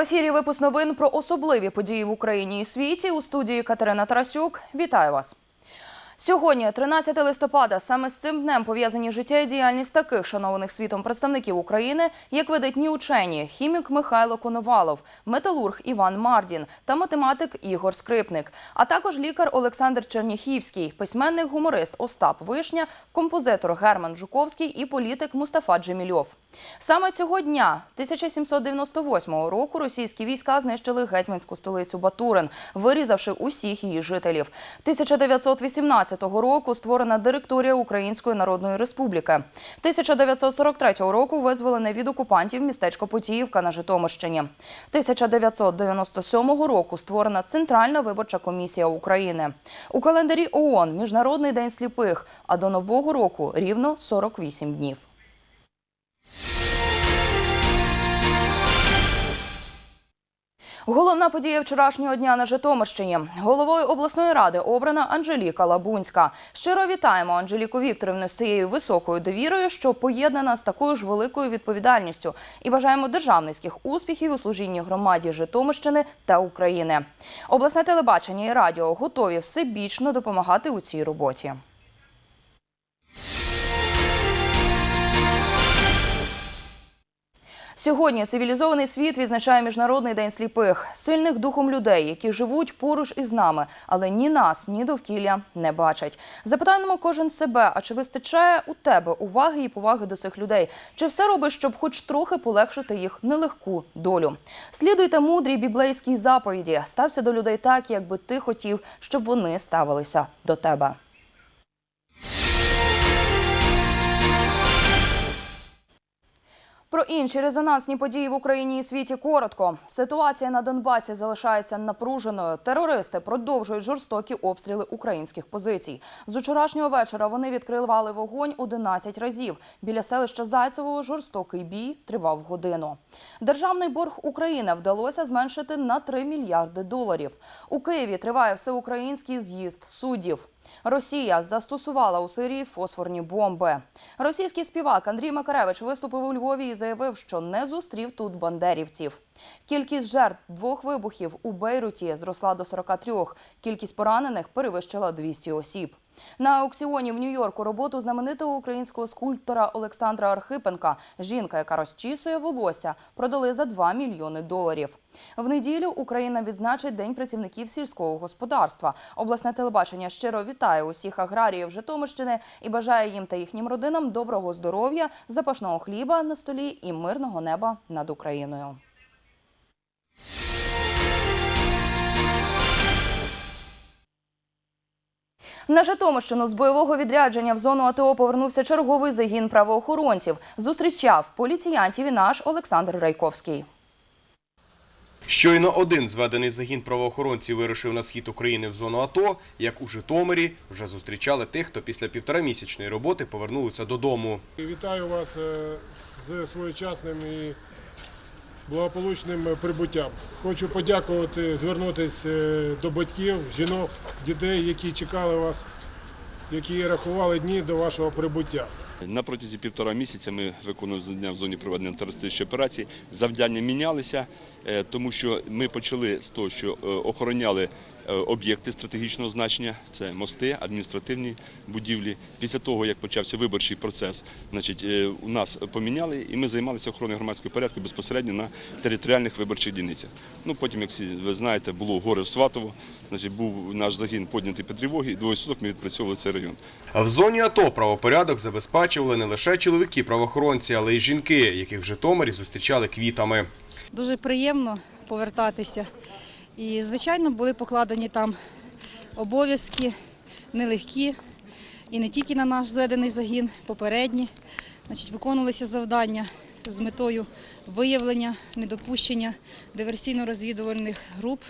ефірі випуск новин про особливі події в Україні і світі у студії Катерина Тарасюк. Вітаю вас. Сьогодні, 13 листопада, саме з цим днем пов'язані життя і діяльність таких шанованих світом представників України, як видатні учені, хімік Михайло Коновалов, металург Іван Мардін та математик Ігор Скрипник, а також лікар Олександр Черніхівський, письменник гуморист Остап Вишня, композитор Герман Жуковський і політик Мустафа Джемільов. Саме цього дня, 1798 року, російські війська знищили гетьманську столицю Батурин, вирізавши усіх її жителів. 1918 року створена директорія Української Народної Республіки. 1943 року визволене від окупантів містечко Потіївка на Житомирщині. 1997 року створена Центральна виборча комісія України. У календарі ООН Міжнародний день сліпих, а до нового року рівно 48 днів. Головна подія вчорашнього дня на Житомирщині. Головою обласної ради обрана Анжеліка Лабунська. Щиро вітаємо Анжеліку Вікторівну з цією високою довірою, що поєднана з такою ж великою відповідальністю. І бажаємо державницьких успіхів у служінні громаді Житомирщини та України. Обласне телебачення і радіо готові всебічно допомагати у цій роботі. Сьогодні цивілізований світ відзначає міжнародний день сліпих, сильних духом людей, які живуть поруч із нами, але ні нас, ні довкілля не бачать. Запитаємо кожен себе: а чи вистачає у тебе уваги і поваги до цих людей? Чи все робиш, щоб хоч трохи полегшити їх нелегку долю? Слідуйте мудрій біблейській заповіді. Стався до людей так, як би ти хотів, щоб вони ставилися до тебе. Про інші резонансні події в Україні і світі коротко. Ситуація на Донбасі залишається напруженою. Терористи продовжують жорстокі обстріли українських позицій. З учорашнього вечора вони відкривали вогонь 11 разів. Біля селища Зайцевого жорстокий бій тривав годину. Державний борг України вдалося зменшити на 3 мільярди доларів. У Києві триває всеукраїнський з'їзд суддів. Росія застосувала у Сирії фосфорні бомби. Російський співак Андрій Макаревич виступив у Львові і заявив, що не зустрів тут бандерівців. Кількість жертв двох вибухів у Бейруті зросла до 43. Кількість поранених перевищила 200 осіб. На аукціоні в Нью-Йорку роботу знаменитого українського скульптора Олександра Архипенка, жінка, яка розчісує волосся, продали за 2 мільйони доларів. В неділю Україна відзначить День працівників сільського господарства. Обласне телебачення щиро вітає усіх аграріїв Житомирщини і бажає їм та їхнім родинам доброго здоров'я, запашного хліба на столі і мирного неба над Україною. На Житомирщину з бойового відрядження в зону АТО повернувся черговий загін правоохоронців. Зустрічав поліціянтів і наш Олександр Райковський. Щойно один зведений загін правоохоронців вирушив на схід України в зону АТО, як у Житомирі вже зустрічали тих, хто після півторамісячної роботи повернулися додому. Вітаю вас е, з своєчасним і благополучним прибуттям. Хочу подякувати, звернутися е, до батьків, жінок, дітей, які чекали вас, які рахували дні до вашого прибуття. На протязі півтора місяця ми виконуємо завдання в зоні проведення терористичної операції. Завдання мінялися, е, тому що ми почали з того, що е, охороняли е, об'єкти стратегічного значення, це мости, адміністративні будівлі. Після того, як почався виборчий процес, значить, е, у нас поміняли, і ми займалися охороною громадського порядку безпосередньо на територіальних виборчих дільницях. Ну, потім, як всі ви знаєте, було горе в Сватово, значить, був наш загін піднятий по тривогі, і двоє суток ми відпрацьовували цей район. В зоні АТО правопорядок забезпечували не лише чоловіки правоохоронці, але й жінки, яких в Житомирі зустрічали квітами. Дуже приємно повертатися. І, звичайно, були покладені там обов'язки нелегкі, і не тільки на наш зведений загін, попередні. Значить, виконувалися завдання з метою виявлення, недопущення диверсійно-розвідувальних груп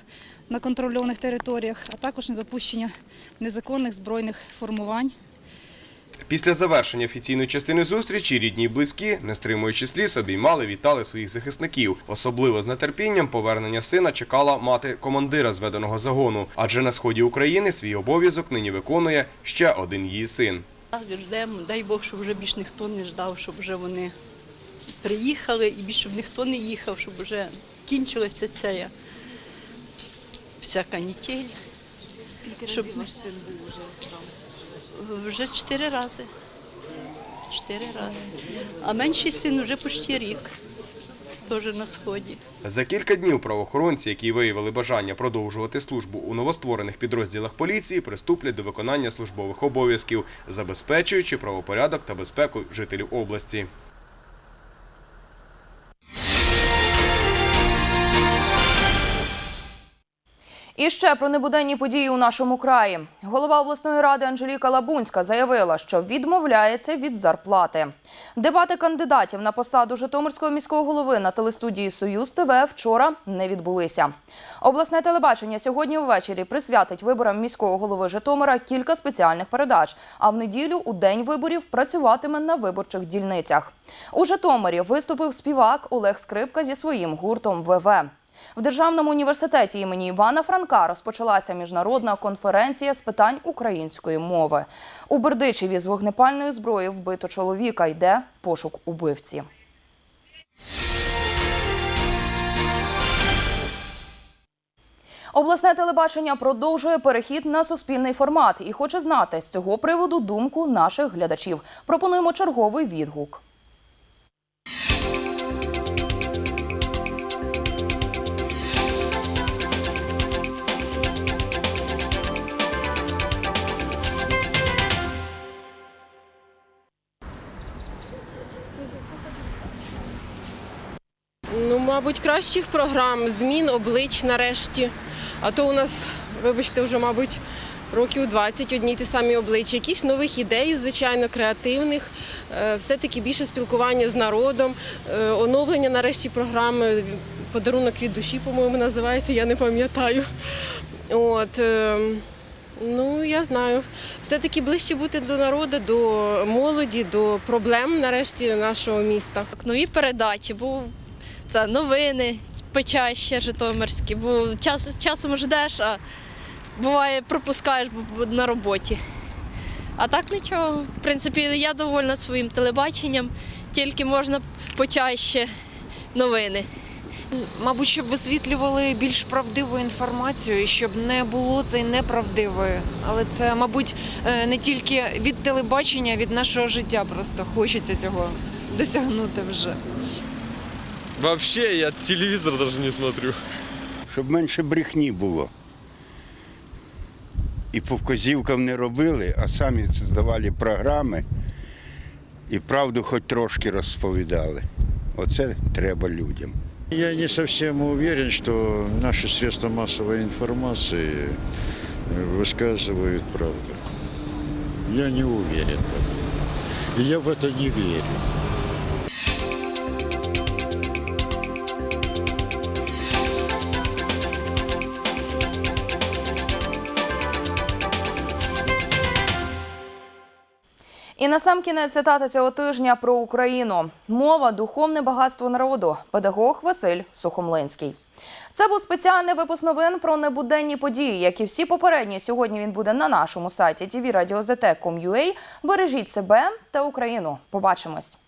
на контрольованих територіях, а також недопущення незаконних збройних формувань. Після завершення офіційної частини зустрічі рідні й близькі, не стримуючи сліз, обіймали, вітали своїх захисників. Особливо з нетерпінням повернення сина чекала мати командира зведеного загону, адже на сході України свій обов'язок нині виконує ще один її син. Ждемо. Дай Бог, щоб вже більш ніхто не ждав, щоб вже вони приїхали і більше щоб ніхто не їхав, щоб вже кінчилася ця вся канітель. Скільки Щоб- разів ваш син був уже там? Вже чотири рази. Чотири рази. А менший син вже почти рік. Теж на сході. За кілька днів правоохоронці, які виявили бажання продовжувати службу у новостворених підрозділах поліції, приступлять до виконання службових обов'язків, забезпечуючи правопорядок та безпеку жителів області. І ще про небуденні події у нашому краї. Голова обласної ради Анжеліка Лабунська заявила, що відмовляється від зарплати. Дебати кандидатів на посаду Житомирського міського голови на телестудії Союз ТВ вчора не відбулися. Обласне телебачення сьогодні ввечері присвятить виборам міського голови Житомира кілька спеціальних передач. А в неділю у день виборів працюватиме на виборчих дільницях. У Житомирі виступив співак Олег Скрипка зі своїм гуртом ВВ. В Державному університеті імені Івана Франка розпочалася міжнародна конференція з питань української мови. У Бердичеві з вогнепальної зброї вбито чоловіка. Йде пошук убивці. Обласне телебачення продовжує перехід на суспільний формат і хоче знати з цього приводу думку наших глядачів. Пропонуємо черговий відгук. Ну, мабуть, кращих програм, змін облич нарешті. А то у нас, вибачте, вже, мабуть, років 20 одні ті самі обличчя. Якісь нових ідей, звичайно, креативних. Е, Все-таки більше спілкування з народом, е, оновлення нарешті програми. Подарунок від душі, по-моєму, називається, я не пам'ятаю. От. е, Ну, я знаю. Все-таки ближче бути до народу, до молоді, до проблем нарешті нашого міста. Нові передачі, бо це новини почаще житомирські, бо час, часом ждеш, а буває пропускаєш на роботі. А так нічого. В принципі, я довольна своїм телебаченням, тільки можна почаще новини. Мабуть, щоб висвітлювали більш правдиву інформацію, щоб не було цієї неправдивої. Але це, мабуть, е, не тільки від телебачення, від нашого життя просто хочеться цього досягнути вже. Вообще я телевизор даже не смотрю. щоб менше брехні було. І по вказівкам не робили, а самі здавали програми і правду хоч трошки розповідали. Оце треба людям. Я не совсем уверен, что наши средства массовой информации э, высказывают правду. Я не уверен в этом. И я в это не верю. І кінець цитата цього тижня про Україну. Мова духовне багатство народу. Педагог Василь Сухомлинський. Це був спеціальний випуск новин про небуденні події, як і всі попередні. Сьогодні він буде на нашому сайті tvradio.zt.com.ua. Бережіть себе та Україну. Побачимось.